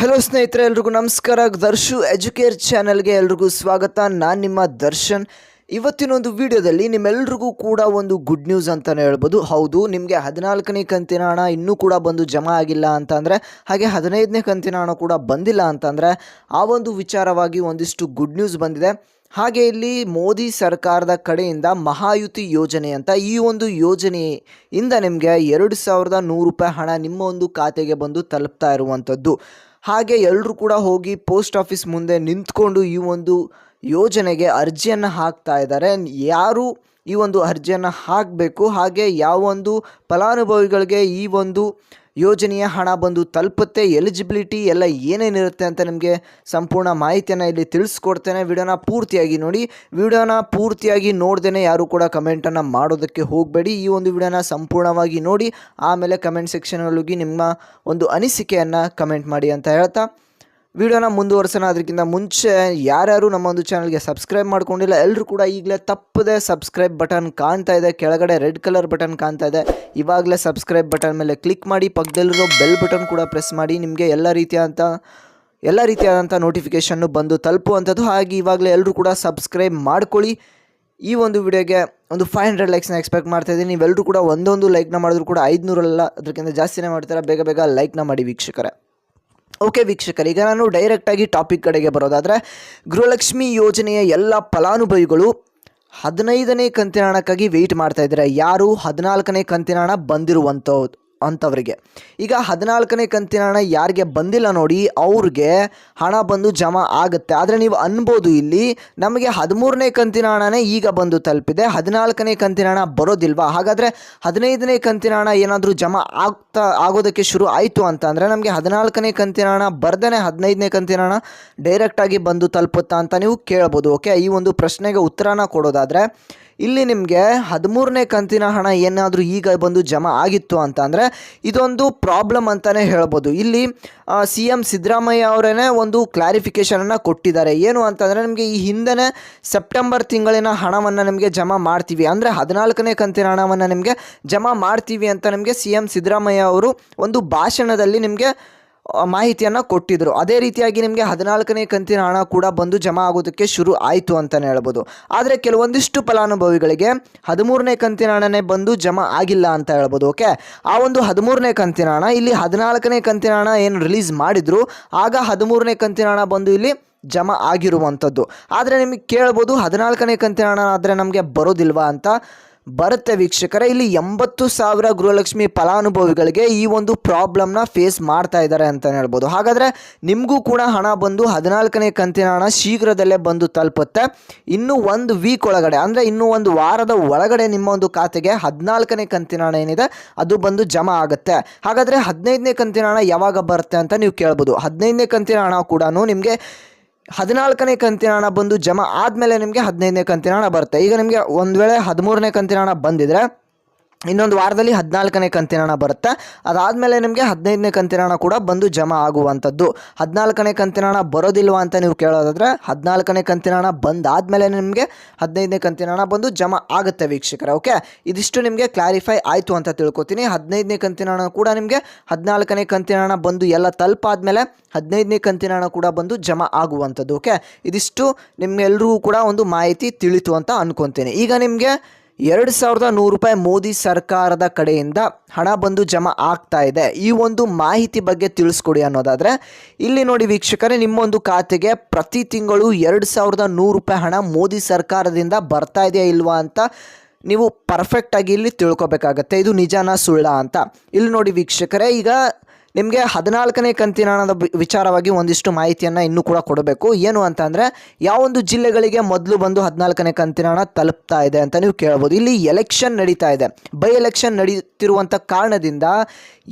Hello ಸ್ನೇಹಿತರೆ, ಎಲ್ರಿಗೂ ನಮಸ್ಕಾರ. ದರ್ಶು ಎಜುಕೇರ್ ಚಾನಲ್ಗೆ ಎಲ್ರಿಗೂ ಸ್ವಾಗತ. ನಾನು ನಿಮ್ಮ ದರ್ಶನ್. ಇವತ್ತಿನ ಒಂದು ವಿಡಿಯೋದಲ್ಲಿ ನಿಮ್ಮೆಲ್ರಿಗೂ ಕೂಡ ಒಂದು ಗುಡ್ ನ್ಯೂಸ್ ಅಂತಲೇ ಹೇಳ್ಬೋದು. ಹೌದು, ನಿಮಗೆ ಹದಿನಾಲ್ಕನೇ ಕಂತಿನ ಹಣ ಇನ್ನೂ ಕೂಡ ಬಂದು ಜಮಾ ಆಗಿಲ್ಲ ಅಂತಂದರೆ, ಹಾಗೆ ಹದಿನೈದನೇ ಕಂತಿನ ಹಣ ಕೂಡ ಬಂದಿಲ್ಲ ಅಂತಂದರೆ, ಆ ಒಂದು ವಿಚಾರವಾಗಿ ಒಂದಿಷ್ಟು ಗುಡ್ ನ್ಯೂಸ್ ಬಂದಿದೆ. ಹಾಗೆ ಇಲ್ಲಿ ಮೋದಿ ಸರ್ಕಾರದ ಕಡೆಯಿಂದ ಮಹಾಯುತಿ ಯೋಜನೆ ಅಂತ ಈ ಒಂದು ಯೋಜನೆಯಿಂದ ನಿಮಗೆ ಎರಡು ಸಾವಿರದ ನೂರು ರೂಪಾಯಿ ಹಣ ನಿಮ್ಮ ಒಂದು ಖಾತೆಗೆ ಬಂದು ತಲುಪ್ತಾ ಇರುವಂಥದ್ದು. ಹಾಗೆ ಎಲ್ಲರೂ ಕೂಡ ಹೋಗಿ ಪೋಸ್ಟ್ ಆಫೀಸ್ ಮುಂದೆ ನಿಂತ್ಕೊಂಡು ಈ ಒಂದು ಯೋಜನೆಗೆ ಅರ್ಜಿಯನ್ನು ಹಾಕ್ತಾ ಇದ್ದಾರೆ. ಯಾರು ಈ ಒಂದು ಅರ್ಜಿಯನ್ನು ಹಾಕಬೇಕು? ಹಾಗೆ ಯಾವ ಒಂದು ಫಲಾನುಭವಿಗಳಿಗೆ ಈ ಒಂದು ಯೋಜನೆಯ ಹಣ ಬಂದು ತಲುಪುತ್ತೆ ಎಲಿಜಿಬಿಲಿಟಿ ಎಲ್ಲ ಏನೇನಿರುತ್ತೆ ಅಂತ ನಿಮಗೆ ಸಂಪೂರ್ಣ ಮಾಹಿತಿಯನ್ನು ಇಲ್ಲಿ ತಿಳಿಸ್ಕೊಡ್ತೇನೆ. ವಿಡಿಯೋನ ಪೂರ್ತಿಯಾಗಿ ನೋಡಿ. ವಿಡಿಯೋನ ಪೂರ್ತಿಯಾಗಿ ನೋಡ್ದೇ ಯಾರು ಕೂಡ ಕಮೆಂಟನ್ನು ಮಾಡೋದಕ್ಕೆ ಹೋಗಬೇಡಿ. ಈ ಒಂದು ವಿಡಿಯೋನ ಸಂಪೂರ್ಣವಾಗಿ ನೋಡಿ, ಆಮೇಲೆ ಕಮೆಂಟ್ ಸೆಕ್ಷನಲ್ಲಿ ಹೋಗಿ ನಿಮ್ಮ ಒಂದು ಅನಿಸಿಕೆಯನ್ನು ಕಮೆಂಟ್ ಮಾಡಿ ಅಂತ ಹೇಳ್ತಾ. ವಿಡಿಯೋನ ಮುಂದುವರ್ಸೋಣ ಅದಕ್ಕಿಂತ ಮುಂಚೆ ಯಾರ್ಯಾರು ನಮ್ಮ ಒಂದು ಚಾನಲ್ಗೆ ಸಬ್ಸ್ಕ್ರೈಬ್ ಮಾಡ್ಕೊಂಡಿಲ್ಲ ಎಲ್ಲರೂ ಕೂಡ ಈಗಲೇ ತಪ್ಪದೆ ಸಬ್ಸ್ಕ್ರೈಬ್ ಬಟನ್ ಕಾಣ್ತಾ ಇದೆ, ಕೆಳಗಡೆ ರೆಡ್ ಕಲರ್ ಬಟನ್ ಕಾಣ್ತಾ ಇದೆ, ಇವಾಗಲೇ ಸಬ್ಸ್ಕ್ರೈಬ್ ಬಟನ್ ಮೇಲೆ ಕ್ಲಿಕ್ ಮಾಡಿ ಪಕ್ಕದಲ್ಲಿರೋ ಬೆಲ್ ಬಟನ್ ಕೂಡ ಪ್ರೆಸ್ ಮಾಡಿ, ನಿಮಗೆ ಎಲ್ಲ ರೀತಿಯಾದಂಥ ಎಲ್ಲ ರೀತಿಯಾದಂಥ ನೋಟಿಫಿಕೇಷನ್ನು ಬಂದು ತಲುಪುವಂಥದ್ದು, ಹಾಗೆ ಇವಾಗಲೇ ಎಲ್ಲರೂ ಕೂಡ ಸಬ್ಸ್ಕ್ರೈಬ್ ಮಾಡ್ಕೊಳ್ಳಿ. ಈ ಒಂದು ವಿಡಿಯೋಗೆ ಒಂದು ಫೈವ್ ಹಂಡ್ರೆಡ್ ಲೈಕ್ಸ್ನ ಎಕ್ಸ್ಪೆಕ್ಟ್ ಮಾಡ್ತಾ ಇದ್ದೀನಿ ನೀವೆಲ್ಲರೂ ಕೂಡ ಒಂದೊಂದು ಲೈಕ್ನ ಮಾಡಿದ್ರು ಕೂಡ ಐದುನೂರಲ್ಲ ಅದಕ್ಕಿಂತ ಜಾಸ್ತಿನೇ ಮಾಡ್ತಾರೆ, ಬೇಗ ಬೇಗ ಲೈಕ್ನ ಮಾಡಿ ವೀಕ್ಷಕರೇ. ಓಕೆ ವೀಕ್ಷಕರು, ಈಗ ನಾನು ಡೈರೆಕ್ಟಾಗಿ ಟಾಪಿಕ್ ಕಡೆಗೆ ಬರೋದಾದರೆ ಗೃಹಲಕ್ಷ್ಮಿ ಯೋಜನೆಯ ಎಲ್ಲ ಫಲಾನುಭವಿಗಳು ಹದಿನೈದನೇ ಕಂತಿನ ಹಣಕ್ಕಾಗಿ ವೆಯ್ಟ್ ಮಾಡ್ತಾ ಇದ್ದಾರೆ. ಯಾರು? ಹದಿನಾಲ್ಕನೇ ಕಂತಿನ ಹಣ ಬಂದಿರುವಂಥವ್ರು ಅಂಥವ್ರಿಗೆ ಈಗ ಹದಿನಾಲ್ಕನೇ ಕಂತಿನ ಹಣ ಯಾರಿಗೆ ಬಂದಿಲ್ಲ ನೋಡಿ, ಅವ್ರಿಗೆ ಹಣ ಬಂದು ಜಮಾ ಆಗುತ್ತೆ. ಆದರೆ ನೀವು ಅನ್ಬೋದು ಇಲ್ಲಿ, ನಮಗೆ ಹದಿಮೂರನೇ ಕಂತಿನ ಹಣನೇ ಈಗ ಬಂದು ತಲುಪಿದೆ. ಹದಿನಾಲ್ಕನೇ ಕಂತಿನ ಹಣ ಬರೋದಿಲ್ವಾ? ಹಾಗಾದರೆ ಹದಿನೈದನೇ ಕಂತಿನ ಹಣ ಏನಾದರೂ ಜಮಾ ಆಗ್ತಾ, ಆಗೋದಕ್ಕೆ ಶುರು ಆಯಿತು ಅಂತ ಅಂದರೆ ನಮಗೆ ಹದಿನಾಲ್ಕನೇ ಕಂತಿನ ಹಣ ಬರ್ದೇ ಹದಿನೈದನೇ ಕಂತಿನ ಹಣ ಡೈರೆಕ್ಟಾಗಿ ಬಂದು ತಲುಪುತ್ತಾ ಅಂತ ನೀವು ಕೇಳ್ಬೋದು ಓಕೆ ಈ ಒಂದು ಪ್ರಶ್ನೆಗೆ ಉತ್ತರನ ಕೊಡೋದಾದರೆ ಇಲ್ಲಿ ನಿಮಗೆ ಹದಿಮೂರನೇ ಕಂತಿನ ಹಣ ಏನಾದರೂ ಈಗ ಬಂದು ಜಮಾ ಆಗಿತ್ತು ಅಂತ ಅಂದರೆ ಇದೊಂದು ಪ್ರಾಬ್ಲಮ್ ಅಂತಲೇ ಹೇಳ್ಬೋದು. ಇಲ್ಲಿ ಸಿ ಎಂ ಸಿದ್ದರಾಮಯ್ಯ ಅವರೇ ಒಂದು ಕ್ಲಾರಿಫಿಕೇಷನನ್ನು ಕೊಟ್ಟಿದ್ದಾರೆ. ಏನು ಅಂತಂದರೆ ನಿಮಗೆ ಈ ಹಿಂದೆ ಸೆಪ್ಟೆಂಬರ್ ತಿಂಗಳಿನ ಹಣವನ್ನು ನಿಮಗೆ ಜಮಾ ಮಾಡ್ತೀವಿ. ಅಂದರೆ ಹದಿನಾಲ್ಕನೇ ಕಂತಿನ ಹಣವನ್ನು ನಿಮಗೆ ಜಮಾ ಮಾಡ್ತೀವಿ ಅಂತ ನಿಮಗೆ ಸಿ ಎಂ ಸಿದ್ದರಾಮಯ್ಯ ಅವರು ಒಂದು ಭಾಷಣದಲ್ಲಿ ನಿಮಗೆ ಮಾಹಿತಿಯನ್ನು ಕೊಟ್ಟಿದ್ದರು ಅದೇ ರೀತಿಯಾಗಿ ನಿಮಗೆ ಹದಿನಾಲ್ಕನೇ ಕಂತಿನ ಹಣ ಕೂಡ ಬಂದು ಜಮಾ ಆಗೋದಕ್ಕೆ ಶುರು ಆಯಿತು ಅಂತಲೇ ಹೇಳ್ಬೋದು. ಆದರೆ ಕೆಲವೊಂದಿಷ್ಟು ಫಲಾನುಭವಿಗಳಿಗೆ ಹದಿಮೂರನೇ ಕಂತಿನ ಹಣನೇ ಬಂದು ಜಮಾ ಆಗಿಲ್ಲ ಅಂತ ಹೇಳ್ಬೋದು, ಓಕೆ? ಆ ಒಂದು ಹದಿಮೂರನೇ ಕಂತಿನ ಹಣ ಇಲ್ಲಿ ಹದಿನಾಲ್ಕನೇ ಕಂತಿನ ಹಣ ಏನು ರಿಲೀಸ್ ಮಾಡಿದ್ರು, ಆಗ ಹದಿಮೂರನೇ ಕಂತಿನ ಹಣ ಬಂದು ಇಲ್ಲಿ ಜಮಾ ಆಗಿರುವಂಥದ್ದು. ಆದರೆ ನಿಮಗೆ ಕೇಳ್ಬೋದು ಹದಿನಾಲ್ಕನೇ ಕಂತಿನ ಹಣ ಆದರೆ ನಮಗೆ ಬರೋದಿಲ್ವಾ ಅಂತ. ಬರುತ್ತೆ ವೀಕ್ಷಕರ. ಇಲ್ಲಿ ಎಂಬತ್ತು ಸಾವಿರ ಗೃಹಲಕ್ಷ್ಮಿ ಫಲಾನುಭವಿಗಳಿಗೆ ಈ ಒಂದು ಪ್ರಾಬ್ಲಮ್ನ ಫೇಸ್ ಮಾಡ್ತಾ ಇದ್ದಾರೆ ಅಂತಲೇ ಹೇಳ್ಬೋದು. ಹಾಗಾದರೆ ನಿಮಗೂ ಕೂಡ ಹಣ ಬಂದು ಹದಿನಾಲ್ಕನೇ ಕಂತಿನ ಹಣ ಶೀಘ್ರದಲ್ಲೇ ಬಂದು ತಲುಪುತ್ತೆ. ಇನ್ನೂ ಒಂದು ವೀಕ್ ಒಳಗಡೆ, ಅಂದರೆ ಇನ್ನೂ ಒಂದು ವಾರದ ಒಳಗಡೆ ನಿಮ್ಮ ಒಂದು ಖಾತೆಗೆ ಹದಿನಾಲ್ಕನೇ ಕಂತಿನ ಹಣ ಏನಿದೆ, ಅದು ಬಂದು ಜಮಾ ಆಗುತ್ತೆ. ಹಾಗಾದರೆ ಹದಿನೈದನೇ ಕಂತಿನ ಹಣ ಯಾವಾಗ ಬರುತ್ತೆ ಅಂತ ನೀವು ಕೇಳ್ಬೋದು. ಹದಿನೈದನೇ ಕಂತಿನ ಹಣ ಕೂಡ ನಿಮಗೆ ಹದಿನಾಲ್ಕನೇ ಕಂತಿನ ಹಣ ಬಂದು ಜಮಾ ಆದಮೇಲೆ ನಿಮಗೆ ಹದಿನೈದನೇ ಕಂತಿನ ಹಣ ಬರುತ್ತೆ. ಈಗ ನಿಮಗೆ ಒಂದು ವೇಳೆ ಹದಿಮೂರನೇ ಕಂತಿನ ಹಣ ಬಂದಿದ್ರೆ ಇನ್ನೊಂದು ವಾರದಲ್ಲಿ ಹದಿನಾಲ್ಕನೇ ಕಂತಿನ ಬರುತ್ತೆ. ಅದಾದಮೇಲೆ ನಿಮಗೆ ಹದಿನೈದನೇ ಕಂತಿನ ಕೂಡ ಬಂದು ಜಮಾ ಆಗುವಂಥದ್ದು. ಹದಿನಾಲ್ಕನೇ ಕಂತಿನ ಬರೋದಿಲ್ವಾ ಅಂತ ನೀವು ಕೇಳೋದಾದರೆ, ಹದಿನಾಲ್ಕನೇ ಕಂತಿನ ಹಣ ಬಂದಾದಮೇಲೆ ನಿಮಗೆ ಹದಿನೈದನೇ ಕಂತಿನ ಬಂದು ಜಮಾ ಆಗುತ್ತೆ ವೀಕ್ಷಕರ, ಓಕೆ? ಇದಿಷ್ಟು ನಿಮಗೆ ಕ್ಲಾರಿಫೈ ಆಯಿತು ಅಂತ ತಿಳ್ಕೊತೀನಿ. ಹದಿನೈದನೇ ಕಂತಿನ ಕೂಡ ನಿಮಗೆ ಹದಿನಾಲ್ಕನೇ ಕಂತಿನ ಬಂದು ಎಲ್ಲ ತಲುಪಾದ್ಮೇಲೆ ಹದಿನೈದನೇ ಕಂತಿನ ಹಣ ಕೂಡ ಬಂದು ಜಮಾ ಆಗುವಂಥದ್ದು, ಓಕೆ? ಇದಿಷ್ಟು ನಿಮ್ಗೆಲ್ರಿಗೂ ಕೂಡ ಒಂದು ಮಾಹಿತಿ ತಿಳಿತು ಅಂತ ಅನ್ಕೊತೀನಿ. ಈಗ ನಿಮಗೆ ಎರಡು ಸಾವಿರದ ನೂರು ರೂಪಾಯಿ ಮೋದಿ ಸರ್ಕಾರದ ಕಡೆಯಿಂದ ಹಣ ಬಂದು ಜಮಾ ಆಗ್ತಾ ಇದೆ. ಈ ಒಂದು ಮಾಹಿತಿ ಬಗ್ಗೆ ತಿಳಿಸ್ಕೊಡಿ ಅನ್ನೋದಾದರೆ, ಇಲ್ಲಿ ನೋಡಿ ವೀಕ್ಷಕರೇ ನಿಮ್ಮೊಂದು ಖಾತೆಗೆ ಪ್ರತಿ ತಿಂಗಳು ಎರಡು ಸಾವಿರದ ನೂರು ರೂಪಾಯಿ ಹಣ ಮೋದಿ ಸರ್ಕಾರದಿಂದ ಬರ್ತಾ ಇದೆಯಾ ಇಲ್ವಾ ಅಂತ ನೀವು ಪರ್ಫೆಕ್ಟಾಗಿ ಇಲ್ಲಿ ತಿಳ್ಕೊಬೇಕಾಗತ್ತೆ. ಇದು ನಿಜಾನ ಸುಳ್ಳ ಅಂತ. ಇಲ್ಲಿ ನೋಡಿ ವೀಕ್ಷಕರೇ, ಈಗ ನಿಮಗೆ ಹದಿನಾಲ್ಕನೇ ಕಂತಿನ ವಿಚಾರವಾಗಿ ಒಂದಿಷ್ಟು ಮಾಹಿತಿಯನ್ನು ಇನ್ನೂ ಕೂಡ ಕೊಡಬೇಕು. ಏನು ಅಂತ ಅಂದರೆ, ಯಾವೊಂದು ಜಿಲ್ಲೆಗಳಿಗೆ ಮೊದಲು ಬಂದು ಹದಿನಾಲ್ಕನೇ ಕಂತಿನ ತಲುಪ್ತಾ ಇದೆ ಅಂತ ನೀವು ಕೇಳ್ಬೋದು. ಇಲ್ಲಿ ಎಲೆಕ್ಷನ್ ನಡೀತಾ ಇದೆ. ಬೈ ಎಲೆಕ್ಷನ್ ನಡೀತಿರುವಂಥ ಕಾರಣದಿಂದ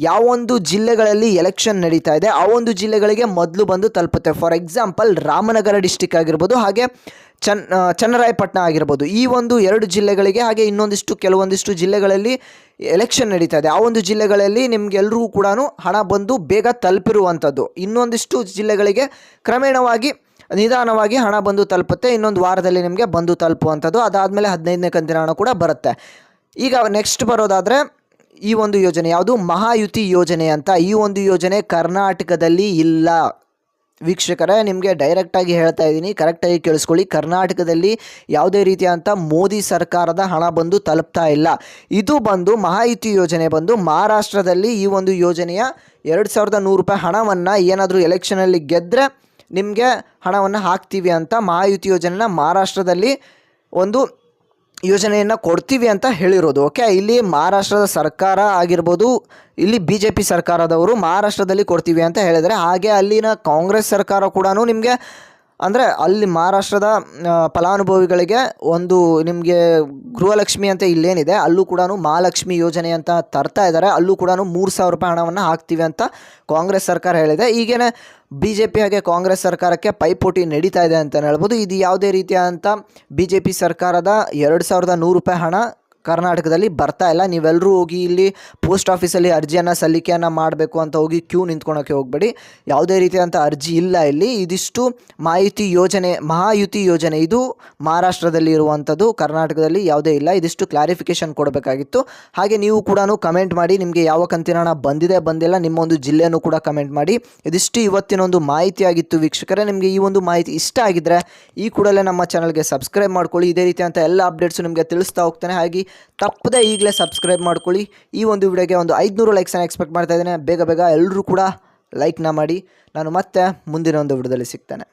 ಯಾವೊಂದು ಜಿಲ್ಲೆಗಳಲ್ಲಿ ಎಲೆಕ್ಷನ್ ನಡೀತಾ ಇದೆ. ಆ ಒಂದು ಜಿಲ್ಲೆಗಳಿಗೆ ಮೊದಲು ಬಂದು ತಲುಪುತ್ತೆ. ಫಾರ್ ಎಕ್ಸಾಂಪಲ್ ರಾಮನಗರ ಡಿಸ್ಟಿಕ್ ಆಗಿರ್ಬೋದು, ಹಾಗೆ ಚನ್ ಚನ್ನರಾಯಪಟ್ಟಣ ಆಗಿರ್ಬೋದು. ಈ ಒಂದು ಎರಡು ಜಿಲ್ಲೆಗಳಿಗೆ ಹಾಗೆ ಇನ್ನೊಂದಿಷ್ಟು ಕೆಲವೊಂದಿಷ್ಟು ಜಿಲ್ಲೆಗಳಲ್ಲಿ ಎಲೆಕ್ಷನ್ ನಡೀತಾ ಇದೆ. ಆ ಒಂದು ಜಿಲ್ಲೆಗಳಲ್ಲಿ ನಿಮ್ಗೆಲ್ರಿಗೂ ಕೂಡ ಹಣ ಬಂದು ಬೇಗ ತಲುಪಿರುವಂಥದ್ದು. ಇನ್ನೊಂದಿಷ್ಟು ಜಿಲ್ಲೆಗಳಿಗೆ ಕ್ರಮೇಣವಾಗಿ, ನಿಧಾನವಾಗಿ ಹಣ ಬಂದು ತಲುಪುತ್ತೆ. ಇನ್ನೊಂದು ವಾರದಲ್ಲಿ ನಿಮಗೆ ಬಂದು ತಲುಪುವಂಥದ್ದು. ಅದಾದಮೇಲೆ ಹದಿನೈದನೇ ಕಂತಿನ ಹಣ ಕೂಡ ಬರುತ್ತೆ. ಈಗ ನೆಕ್ಸ್ಟ್ ಬರೋದಾದರೆ, ಈ ಒಂದು ಯೋಜನೆ ಯಾವುದು? ಮಹಾಯುತಿ ಯೋಜನೆ ಅಂತ. ಈ ಒಂದು ಯೋಜನೆ ಕರ್ನಾಟಕದಲ್ಲಿ ಇಲ್ಲ. ವೀಕ್ಷಕರೇ, ನಿಮಗೆ ಡೈರೆಕ್ಟಾಗಿ ಹೇಳ್ತಾ ಇದ್ದೀನಿ. ಕರೆಕ್ಟಾಗಿ ಕೇಳಿಸ್ಕೊಳ್ಳಿ. ಕರ್ನಾಟಕದಲ್ಲಿ ಯಾವುದೇ ರೀತಿಯಾದಂಥ ಮೋದಿ ಸರ್ಕಾರದ ಹಣ ಬಂದು ತಲುಪ್ತಾ ಇಲ್ಲ. ಇದು ಬಂದು ಮಹಾಯುತಿ ಯೋಜನೆ ಬಂದು ಮಹಾರಾಷ್ಟ್ರದಲ್ಲಿ ಈ ಒಂದು ಯೋಜನೆಯ ಎರಡು ಸಾವಿರದ ನೂರು ರೂಪಾಯಿ ಹಣವನ್ನು ಏನಾದರೂ ಎಲೆಕ್ಷನಲ್ಲಿ ಗೆದ್ದರೆ ನಿಮಗೆ ಹಣವನ್ನು ಹಾಕ್ತೀವಿ ಅಂತ ಮಹಾಯುತಿ ಯೋಜನೆನ ಮಹಾರಾಷ್ಟ್ರದಲ್ಲಿ ಒಂದು ಯೋಜನೆಯನ್ನು ಕೊಡ್ತೀವಿ ಅಂತ ಹೇಳಿರೋದು. ಓಕೆ ಇಲ್ಲಿ ಮಹಾರಾಷ್ಟ್ರದ ಸರ್ಕಾರ ಆಗಿರ್ಬೋದು, ಇಲ್ಲಿ ಬಿ ಜೆ ಪಿ ಸರ್ಕಾರದವರು ಮಹಾರಾಷ್ಟ್ರದಲ್ಲಿ ಕೊಡ್ತೀವಿ ಅಂತ ಹೇಳಿದರೆ, ಹಾಗೆ ಅಲ್ಲಿನ ಕಾಂಗ್ರೆಸ್ ಸರ್ಕಾರ ಕೂಡ ನಿಮಗೆ ಅಂದರೆ ಅಲ್ಲಿ ಮಹಾರಾಷ್ಟ್ರದ ಫಲಾನುಭವಿಗಳಿಗೆ ಒಂದು ನಿಮಗೆ ಗೃಹಲಕ್ಷ್ಮಿ ಅಂತ ಇಲ್ಲೇನಿದೆ, ಅಲ್ಲೂ ಕೂಡ ಮಹಾಲಕ್ಷ್ಮಿ ಯೋಜನೆ ಅಂತ ತರ್ತಾ ಇದ್ದಾರೆ ಅಲ್ಲೂ ಕೂಡ ಮೂರು ಸಾವಿರ ರೂಪಾಯಿ ಹಣವನ್ನು ಹಾಕ್ತೀವಿ ಅಂತ ಕಾಂಗ್ರೆಸ್ ಸರ್ಕಾರ ಹೇಳಿದೆ. ಈಗೇನೆ ಬಿ ಜೆ ಪಿ ಹಾಗೆ ಕಾಂಗ್ರೆಸ್ ಸರ್ಕಾರಕ್ಕೆ ಪೈಪೋಟಿ ನಡೀತಾ ಇದೆ ಅಂತಲೇ ಹೇಳ್ಬೋದು. ಇದು ಯಾವುದೇ ರೀತಿಯಾದಂಥ ಬಿ ಜೆ ಪಿ ಸರ್ಕಾರದ ಎರಡು ಸಾವಿರದ ನೂರು ರೂಪಾಯಿ ಹಣ ಕರ್ನಾಟಕದಲ್ಲಿ ಬರ್ತಾ ಇಲ್ಲ. ನೀವೆಲ್ಲರೂ ಹೋಗಿ ಇಲ್ಲಿ ಪೋಸ್ಟ್ ಆಫೀಸಲ್ಲಿ ಅರ್ಜಿಯನ್ನು, ಸಲ್ಲಿಕೆಯನ್ನು ಮಾಡಬೇಕು ಅಂತ ಹೋಗಿ ಕ್ಯೂ ನಿಂತ್ಕೊಳೋಕ್ಕೆ ಹೋಗಬೇಡಿ. ಯಾವುದೇ ರೀತಿಯಾದಂಥ ಅರ್ಜಿ ಇಲ್ಲ ಇಲ್ಲಿ. ಇದಿಷ್ಟು ಮಾಹಿತಿ ಯೋಜನೆ, ಮಹಾಯುತಿ ಯೋಜನೆ ಇದು ಮಹಾರಾಷ್ಟ್ರದಲ್ಲಿ ಇರುವಂಥದ್ದು. ಕರ್ನಾಟಕದಲ್ಲಿ ಯಾವುದೇ ಇಲ್ಲ. ಇದಿಷ್ಟು ಕ್ಲಾರಿಫಿಕೇಷನ್ ಕೊಡಬೇಕಾಗಿತ್ತು. ಹಾಗೆ ನೀವು ಕೂಡ ಕಮೆಂಟ್ ಮಾಡಿ, ನಿಮಗೆ ಯಾವ ಕಂತಿನ ಬಂದಿದೆ, ಬಂದಿಲ್ಲ, ನಿಮ್ಮ ಒಂದು ಜಿಲ್ಲೆಯನ್ನು ಕೂಡ ಕಮೆಂಟ್ ಮಾಡಿ. ಇದಿಷ್ಟು ಇವತ್ತಿನ ಒಂದು ಮಾಹಿತಿ ಆಗಿತ್ತು ವೀಕ್ಷಕರೇ. ನಿಮಗೆ ಈ ಒಂದು ಮಾಹಿತಿ ಇಷ್ಟ ಆಗಿದ್ದರೆ ಈ ಕೂಡಲೇ ನಮ್ಮ ಚಾನಲ್ಗೆ ಸಬ್ಸ್ಕ್ರೈಬ್ ಮಾಡ್ಕೊಳ್ಳಿ. ಇದೇ ರೀತಿಯಂಥ ಎಲ್ಲ ಅಪ್ಡೇಟ್ಸು ನಿಮಗೆ ತಿಳಿಸ್ತಾ ಹೋಗ್ತಾನೆ. ಹಾಗೆ ತಪ್ಪದೆ ಈಗಲೇ ಸಬ್ಸ್ಕ್ರೈಬ್ ಮಾಡ್ಕೊಳ್ಳಿ. ಈ ಒಂದು ವಿಡಿಯೋಗೆ ಒಂದು ಐದುನೂರು ಲೈಕ್ಸನ್ನು ಎಕ್ಸ್ಪೆಕ್ಟ್ ಮಾಡ್ತಾ ಇದ್ದೇನೆ. ಬೇಗ ಬೇಗ ಎಲ್ಲರೂ ಕೂಡ ಲೈಕ್ನ ಮಾಡಿ. ನಾನು ಮತ್ತೆ ಮುಂದಿನ ಒಂದು ವಿಡಿಯೋದಲ್ಲಿ ಸಿಗ್ತೇನೆ.